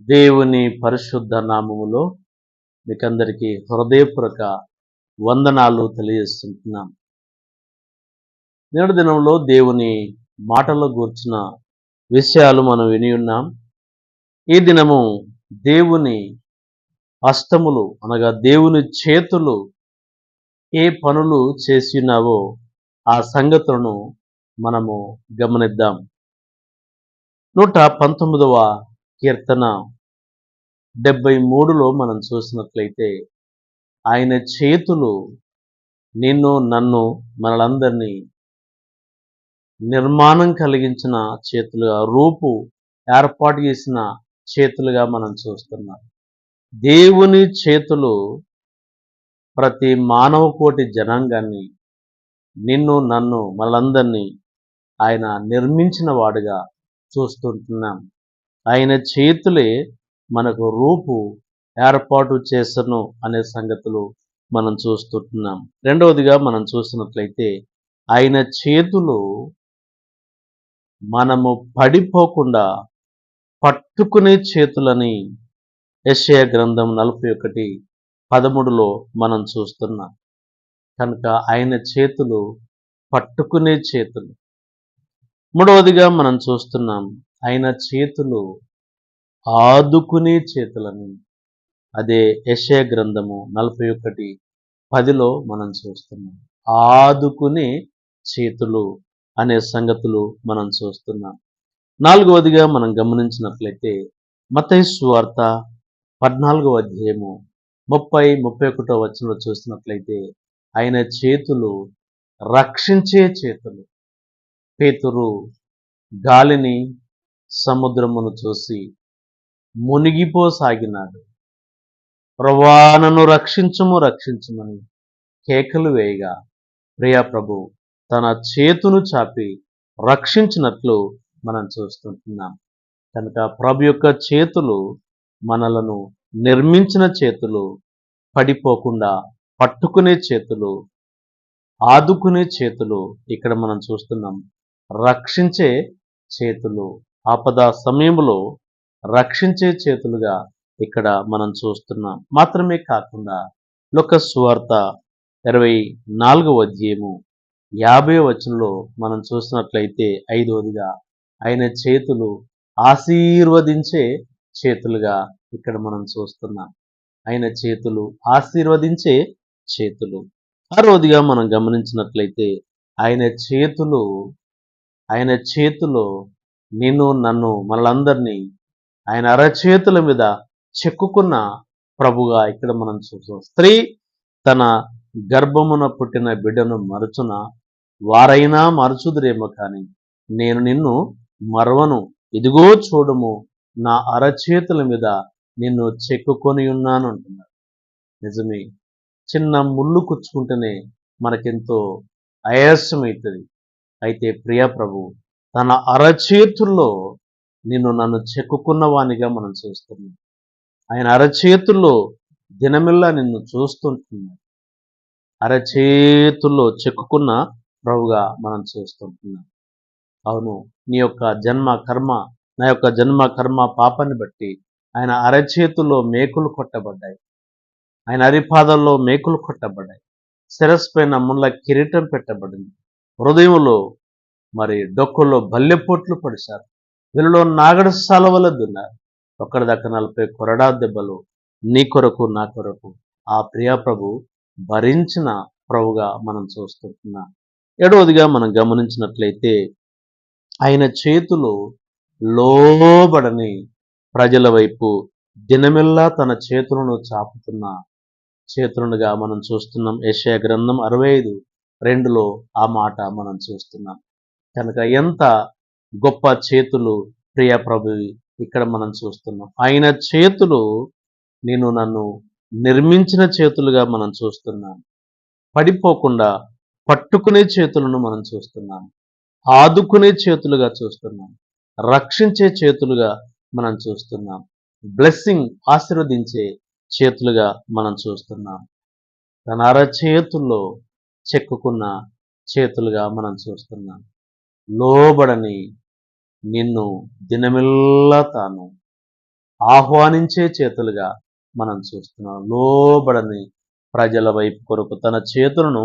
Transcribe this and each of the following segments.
దేవుని పరిశుద్ధ నామములో మీకందరికీ హృదయపూర్వక వందనాలు తెలియజేస్తుంటున్నాం నేడు దినంలో దేవుని మాటలో గూర్చిన విషయాలు మనం విని ఉన్నాం. ఈ దినము దేవుని హస్తములు అనగా దేవుని చేతులు ఏ పనులు చేసి ఉన్నావో ఆ సంగతులను మనము గమనిద్దాం. నూట పంతొమ్మిదవ కీర్తన డెబ్బై మూడులో మనం చూసినట్లయితే ఆయన చేతులు నిన్ను నన్ను మనలందరినీ నిర్మాణం కలిగించిన చేతులుగా రూపు ఏర్పాటు చేసిన చేతులుగా మనం చూస్తున్నాం. దేవుని చేతులు ప్రతి మానవ కోటి జనాంగాన్ని నిన్ను నన్ను మనలందరినీ ఆయన నిర్మించిన వాడుగా చూస్తుంటున్నాం. ఆయన చేతులే మనకు రూపు ఏర్పాటు చేసను అనే సంగతులు మనం చూస్తుంటున్నాం. రెండవదిగా మనం చూసినట్లయితే ఆయన చేతులు మనము పడిపోకుండా పట్టుకునే చేతులని ఎస్ఏ గ్రంథం నలభై ఒకటి పదమూడులో మనం చూస్తున్నాం. కనుక ఆయన చేతులు పట్టుకునే చేతులు. మూడవదిగా మనం చూస్తున్నాం ఆయన చేతులు ఆదుకునే చేతులని. అదే యశయ గ్రంథము నలభై ఒకటి పదిలో మనం చూస్తున్నాం. ఆదుకునే చేతులు అనే సంగతులు మనం చూస్తున్నాం. నాలుగవదిగా మనం గమనించినట్లయితే మతైసు వార్త పద్నాలుగవ అధ్యాయము ముప్పై ముప్పై ఒకటో వచనంలో చూసినట్లయితే ఆయన చేతులు రక్షించే చేతులు. పేతురు గాలిని సముద్రమును చూసి మునిగిపోసాగినాడు. ప్రవాణను రక్షించుము రక్షించుమని కేకలు వేయగా ప్రియా ప్రభు తన చేతును చాపి రక్షించినట్లు మనం చూస్తుంటున్నాం. కనుక ప్రభు యొక్క చేతులు మనలను నిర్మించిన చేతులు పడిపోకుండా పట్టుకునే చేతులు ఆదుకునే చేతులు ఇక్కడ మనం చూస్తున్నాం. రక్షించే చేతులు ఆపద సమయంలో రక్షించే చేతులుగా ఇక్కడ మనం చూస్తున్నాం. మాత్రమే కాకుండా లొక సువార్త ఇరవై నాలుగవ అధ్యాయము యాభై వచనంలో మనం చూసినట్లయితే ఐదవదిగా ఆయన చేతులు ఆశీర్వదించే చేతులుగా ఇక్కడ మనం చూస్తున్నాం. ఆయన చేతులు ఆశీర్వదించే చేతులు. ఆరోదిగా మనం గమనించినట్లయితే ఆయన చేతులు ఆయన చేతులు నిన్ను నన్ను మనలందరినీ ఆయన అరచేతుల మీద చెక్కుకున్న ప్రభుగా ఇక్కడ మనం చూస్తాం స్త్రీ తన గర్భమున పుట్టిన బిడ్డను మరచున వారైనా మరచుదురేమో కానీ నేను నిన్ను మరవను. ఇదిగో చూడము నా అరచేతుల మీద నిన్ను చెక్కుకొని ఉన్నాను అంటున్నాడు నిజమే చిన్న ముళ్ళు కుచ్చుకుంటేనే మనకెంతో ఆయాసమవుతుంది అయితే ప్రియ ప్రభు తన అరచేతుల్లో నిన్ను నన్ను చెక్కుకున్న వానిగా మనం చూస్తున్నాం. ఆయన అరచేతుల్లో దినమిల్లా నిన్ను చూస్తుంటున్నాడు. అరచేతుల్లో చెక్కుకున్న ప్రభుగా మనం చూస్తుంటున్నాం. అవును నీ యొక్క జన్మ కర్మ నా యొక్క జన్మ కర్మ పాపాన్ని బట్టి ఆయన అరచేతుల్లో మేకులు కొట్టబడ్డాయి. ఆయన అరిపాదల్లో మేకులు కొట్టబడ్డాయి. శిరస్సు పైన ముళ్ళ కిరీటం పెట్టబడింది. హృదయంలో మరి డొక్కుల్లో బల్లెపోట్లు పడిశారు. వీళ్ళలో నాగడ సలవల దున్నారు. ఒక్కడి దాకా నలభై కొరడా దెబ్బలు నీ కొరకు నా కొరకు. ఆ ప్రియా ప్రభు భరించిన ప్రభుగా మనం చూస్తుంటున్నాం. ఏడవదిగా మనం గమనించినట్లయితే ఆయన చేతులు లోబడని ప్రజల వైపు దినమెల్లా తన చేతులను చాపుతున్న చేతులుగా మనం చూస్తున్నాం. యెషయా గ్రంథం అరవై ఐదు రెండులో ఆ మాట మనం చూస్తున్నాం. కనుక ఎంత గొప్ప చేతులు ప్రియ ప్రభువి ఇక్కడ మనం చూస్తున్నాం. ఆయన చేతులు నేను నన్ను నిర్మించిన చేతులుగా మనం చూస్తున్నాం. పడిపోకుండా పట్టుకునే చేతులను మనం చూస్తున్నాం. ఆదుకునే చేతులుగా చూస్తున్నాం. రక్షించే చేతులుగా మనం చూస్తున్నాం. బ్లెస్సింగ్ ఆశీర్వదించే చేతులుగా మనం చూస్తున్నాం. తన అరచేతుల్లో చెక్కుకున్న చేతులుగా మనం చూస్తున్నాం. లోబడని నిన్ను దినమిల్లా తాను ఆహ్వానించే చేతులుగా మనం చూస్తున్నాం. లోబడని ప్రజల వైపు కొరకు తన చేతులను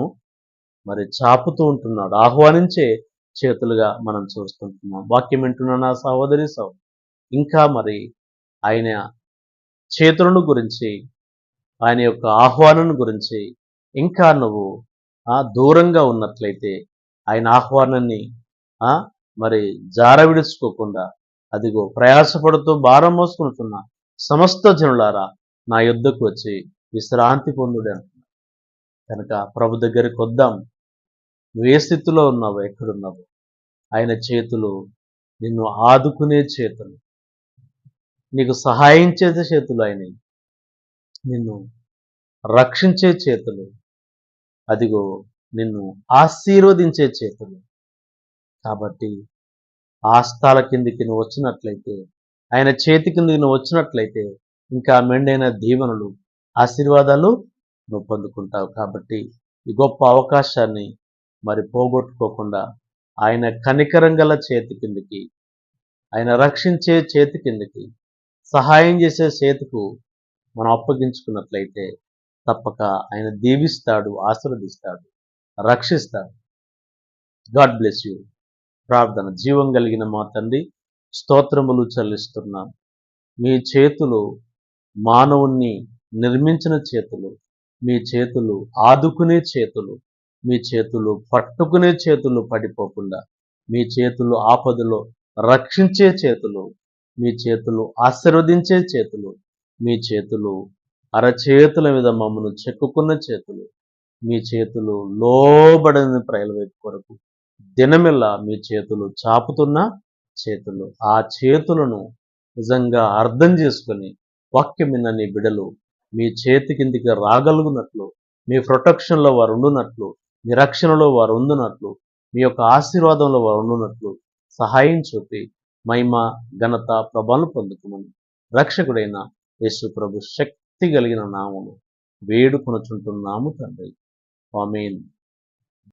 మరి చాపుతూ ఉంటున్నాడు. ఆహ్వానించే చేతులుగా మనం చూస్తుంటున్నాం. వాక్యం వింటున్న నా సహోదరి సహో ఇంకా మరి ఆయన చేతులను గురించి ఆయన యొక్క ఆహ్వానం గురించి ఇంకా నువ్వు దూరంగా ఉన్నట్లయితే ఆయన ఆహ్వానాన్ని మరి జార విడుచుకోకుండా అదిగో ప్రయాసపడుతూ భారం మోసుకుంటున్న సమస్త జనులారా నా యుద్ధకు వచ్చి విశ్రాంతి పొందుడు అంటున్నాడు కనుక ప్రభు దగ్గరికి వద్దాం. నువ్వు ఏ స్థితిలో ఉన్నావు ఎక్కడున్నావు ఆయన చేతులు నిన్ను ఆదుకునే చేతులు. నీకు సహాయం చేసే చేతులు ఆయన నిన్ను రక్షించే చేతులు. అదిగో నిన్ను ఆశీర్వదించే చేతులు. కాబట్టి ఆస్థాల కిందికి నువ్వు వచ్చినట్లయితే ఆయన చేతి కిందికి నువ్వు వచ్చినట్లయితే ఇంకా మెండైన దీవెనలు ఆశీర్వాదాలు నువ్వు పొందుకుంటావు. కాబట్టి ఈ గొప్ప అవకాశాన్ని మరి పోగొట్టుకోకుండా ఆయన కనికరం గల చేతి కిందికి ఆయన రక్షించే చేతి కిందికి సహాయం చేసే చేతుకు మనం అప్పగించుకున్నట్లయితే తప్పక ఆయన దీవిస్తాడు ఆశీర్వదిస్తాడు రక్షిస్తాడు. God bless you. ప్రార్థన. జీవం కలిగిన మా తండ్రి స్తోత్రములు చెల్లిస్తున్నాం. మీ చేతులు మానవుణ్ణి నిర్మించిన చేతులు మీ చేతులు ఆదుకునే చేతులు మీ చేతులు పట్టుకునే చేతులు పడిపోకుండా మీ చేతులు ఆపదలో రక్షించే చేతులు మీ చేతులు ఆశీర్వదించే చేతులు మీ చేతులు అరచేతుల మీద మమ్మను చెక్కుకున్న చేతులు మీ చేతులు లోబడని ప్రజల వైపు కొరకు దినమిల్లా మీ చేతులు చాపుతున్న చేతులు. ఆ చేతులను నిజంగా అర్థం చేసుకొని వాక్యం నీ బిడలు మీ చేతి కిందికి రాగలుగునట్లు మీ ప్రొటెక్షన్లో వారు ఉండునట్లు మీ రక్షణలో వారు ఉండునట్లు మీ యొక్క ఆశీర్వాదంలో వారు ఉండునట్లు సహాయం చూపి మహిమ ఘనత ప్రభావం పొందుకుమని రక్షకుడైన యేసు ప్రభు శక్తి కలిగిన నామము వేడుకొనుచుంటున్నాము తండ్రి. ఆమెన్.